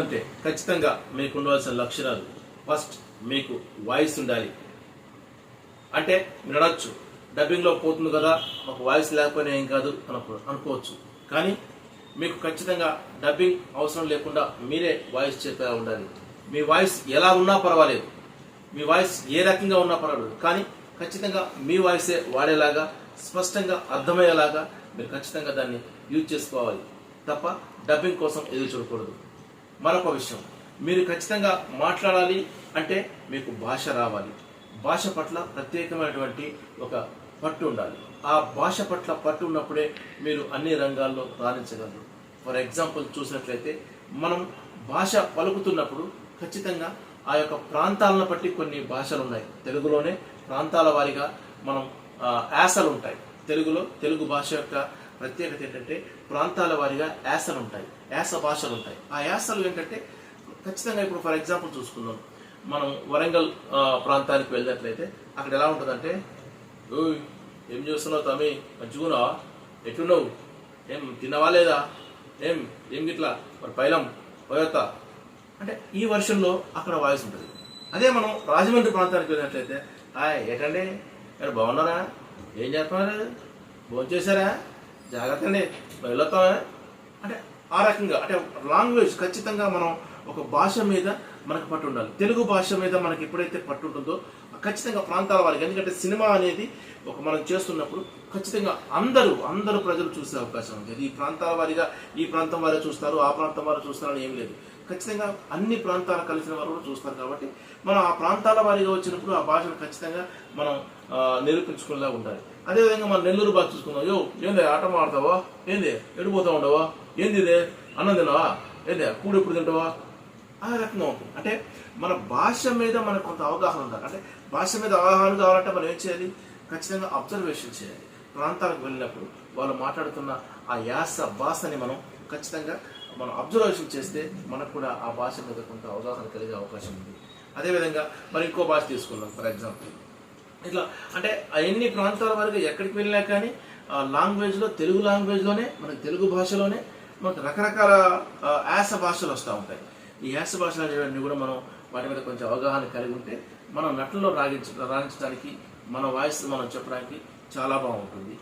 అంటే ఖచ్చితంగా మీకు ఉండవలసిన లక్షణాలు. ఫస్ట్ మీకు వాయిస్ ఉండాలి. అంటే నడవచ్చు డబ్బింగ్లో పోతుంది కదా మాకు వాయిస్ లేకపోయినా ఏం కాదు అనుకో అనుకోవచ్చు. కానీ మీకు ఖచ్చితంగా డబ్బింగ్ అవసరం లేకుండా మీరే వాయిస్ చెప్పేలా ఉండాలి. మీ వాయిస్ ఎలా ఉన్నా పర్వాలేదు. మీ వాయిస్ ఏ రకంగా ఉన్నా పర్వాలేదు. కానీ ఖచ్చితంగా మీ వాయిసే వాడేలాగా స్పష్టంగా అర్థమయ్యేలాగా మీరు ఖచ్చితంగా దాన్ని యూజ్ చేసుకోవాలి. తప్ప డబ్బింగ్ కోసం ఎదురు చూడకూడదు. మరొక విషయం. మీరు ఖచ్చితంగా మాట్లాడాలి అంటే మీకు భాష రావాలి. భాష పట్ల ప్రత్యేకమైనటువంటి ఒక పట్టు ఉండాలి. ఆ భాష పట్ల పట్టు ఉన్నప్పుడే మీరు అన్ని రంగాల్లో రాణించగలరు. ఫర్ ఎగ్జాంపుల్ చూసినట్లయితే మనం భాష పలుకుతున్నప్పుడు ఖచ్చితంగా ఆ యొక్క ప్రాంతాలను బట్టి కొన్ని భాషలు ఉన్నాయి. తెలుగులోనే ప్రాంతాల వారీగా మనం యాసలు ఉంటాయి. తెలుగులో తెలుగు భాష యొక్క ప్రత్యేకత ఏంటంటే ప్రాంతాల వారిగా యాసలు ఉంటాయి యాస భాషలు ఉంటాయి. ఆ యాసలు ఏంటంటే ఖచ్చితంగా ఇప్పుడు ఫర్ ఎగ్జాంపుల్ చూసుకుందాం. మనం వరంగల్ ప్రాంతానికి వెళ్ళినట్లయితే అక్కడ ఎలా ఉంటుందంటే ఓ ఏం చేస్తున్నావు తమి మంచిగునా ఎట్టున్నావు ఏం తినవా లేదా? ఏం ఏం గిట్లా? మరి పైలం పోయొత్తా. అంటే ఈ వర్షంలో అక్కడ వాయిస్ ఉంటుంది. అదే మనం రాజమండ్రి ప్రాంతానికి వెళ్ళినట్లయితే హాయ్ ఏటండి? మీరు బాగున్నారా? ఏం చేస్తున్నారు? భోజనం చేశారా జాగ్రత్త అండి మరి అంటే ఆ రకంగా అంటే లాంగ్వేజ్ ఖచ్చితంగా మనం ఒక భాష మీద మనకు పట్టు ఉండాలి. తెలుగు భాష మీద మనకి ఎప్పుడైతే పట్టు ఉంటుందో ఖచ్చితంగా ప్రాంతాల వారికి ఎందుకంటే సినిమా అనేది ఒక మనం చేస్తున్నప్పుడు ఖచ్చితంగా అందరూ అందరూ ప్రజలు చూసే అవకాశం ఉంది. అది ఈ ప్రాంతాల వారిగా ఈ ప్రాంతం వారే చూస్తారు ఆ ప్రాంతం వారు చూస్తారని ఏం లేదు. ఖచ్చితంగా అన్ని ప్రాంతాలు కలిసిన వారు కూడా చూస్తారు కాబట్టి మనం ఆ ప్రాంతాల వారిగా వచ్చినప్పుడు ఆ భాషను ఖచ్చితంగా మనం నిరూపించుకునేలా ఉండాలి. అదేవిధంగా మనం నెల్లూరు బాగా చూసుకుందాం. యో ఏంది ఆట ఆడతావా? ఏంది ఎడిపోతా ఉండవా? ఏంది ఇదే అన్నం తినవా ఏంది కూడు ఎప్పుడు తింటావా? ఆ రకంగా ఉంటుంది. అంటే మన భాష మీద మనకు కొంత అవగాహన ఉండాలి. అంటే భాష మీద అవగాహన కావాలంటే మనం ఏం చేయాలి? ఖచ్చితంగా అబ్జర్వేషన్ చేయాలి. ప్రాంతాలకు వెళ్ళినప్పుడు వాళ్ళు మాట్లాడుతున్న ఆ యాస భాషని మనం ఖచ్చితంగా మనం అబ్జర్వేషన్ చేస్తే మనకు కూడా ఆ భాష మీద కొంత అవగాహన కలిగే అవకాశం ఉంది. అదేవిధంగా మరి ఇంకో భాష తీసుకుందాం ఫర్ ఎగ్జాంపుల్ ఇట్లా అంటే ఆ ఎన్ని ప్రాంతాల వరకు ఎక్కడికి వెళ్ళినా కానీ ఆ లాంగ్వేజ్లో తెలుగు లాంగ్వేజ్లోనే మనకి తెలుగు భాషలోనే మనకు రకరకాల యాస భాషలు వస్తూ ఉంటాయి. ఈ యాస భాషలు అనేవన్నీ కూడా మనం వాటి మీద కొంచెం అవగాహన కలిగి ఉంటే మనం నటనలో రాగించ రాణించడానికి మన వాయిస్ మనం చెప్పడానికి చాలా బాగుంటుంది.